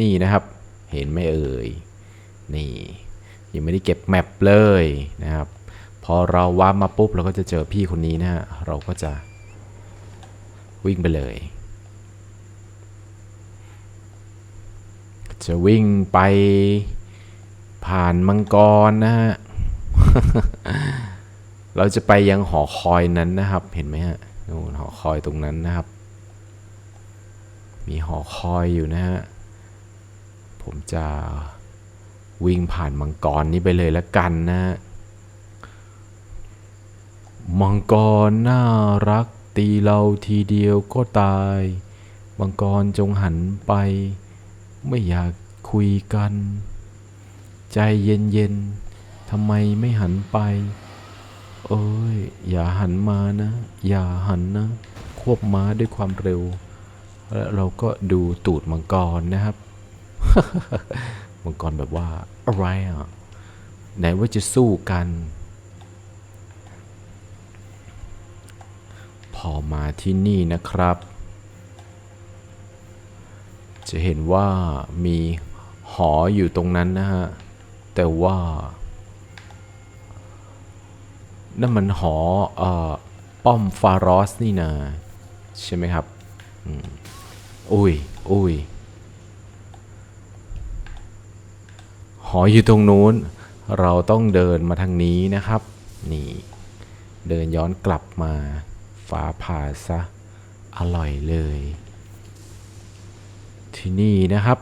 นี่นะครับ เห็นไหมเอ่ย นี่ ยังไม่ได้เก็บแมปเลยนะครับ พอเราวาร์ปมาปุ๊บเราก็จะเจอพี่คนนี้นะฮะ เราก็จะวิ่งไปเลย จะวิ่งไปผ่านมังกรนะฮะ เราจะไปยังหอคอยนั้นนะครับ เห็นไหมฮะนู่นหอคอยตรงนั้นนะครับ มีหอคอยอยู่นะฮะ ผมจะวิ่งผ่านมังกรนี้ไปเลยละกันนะ มังกรน่ารักตีเราทีเดียวก็ตาย มังกรจงหันไป ไม่อยากคุยกัน ใจเย็นๆทำไมไม่หันไป เอ้ย อย่าหันมานะ อย่าหันนะ ควบม้าด้วยความเร็ว แล้วเราก็ดูตูดมังกรนะครับ มังกรแบบว่าอะไรอะไหนว่าจะสู้กัน พอมาที่นี่นะครับ จะเห็นว่ามีหออยู่ตรงนั้นนะฮะ แต่ว่านั่นมันหอเอ่อป้อมฟารอสนี่นะใช่ไหมครับอุ้ยอุ้ย หออยู่ตรงนู้น เราต้องเดินมาทางนี้นะครับ นี่ เดินย้อนกลับมาฟ้าผ่าซะ อร่อยเลย ที่นี่นะครับ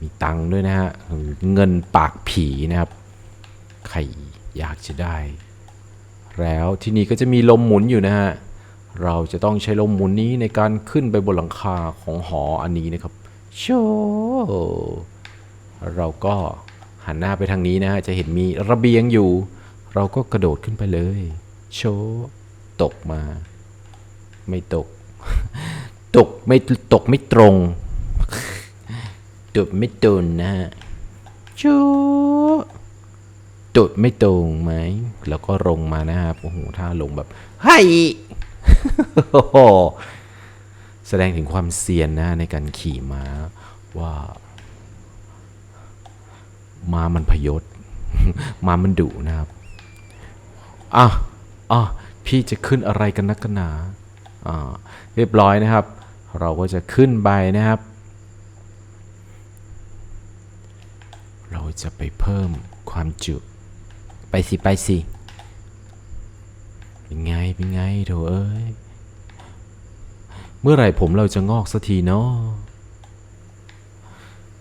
มีตังด้วยนะฮะ เงินปากผีนะครับ ใครอยากจะได้ แล้วที่นี่ก็จะมีลมหมุนอยู่นะฮะ เราจะต้องใช้ลมหมุนนี้ในการขึ้นไปบนหลังคาของหออันนี้นะครับ โชว์ เราก็หันหน้าไปทางนี้นะฮะจะเห็นมีระเบียงอยู่ เราก็กระโดดขึ้นไปเลย โชว์ตกมา ไม่ตก ตกไม่ตกไม่ตรงตกไม่ตรงนะฮะโชว์ตกไม่ตรงไหม แล้วก็ลงมานะครับโอ้โหถ้าลงแบบไฮ้โอ้โหแสดงถึงความเซียนนะในการขี่ม้าว่า ม้ามันพยศม้ามันดุนะครับอะอะพี่จะขึ้นอะไรกันนักกันหนาอ่าเรียบร้อยนะครับ เราก็จะขึ้นไปนะครับ เราจะไปเพิ่มความจุไปสิไปสิเป็นไงเป็นไงโถเอ้ยเมื่อไหร่ผมเราจะงอกสักทีเนาะ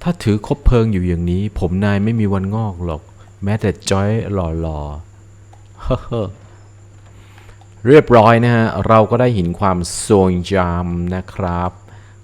ถ้าถือคบเพลิงอยู่อย่างนี้ ผมนายไม่มีวันงอกหรอก แม้แต่จ้อยหล่อๆเฮ้อเรียบร้อยนะฮะ เราก็ได้เห็นความโซงจำนะครับ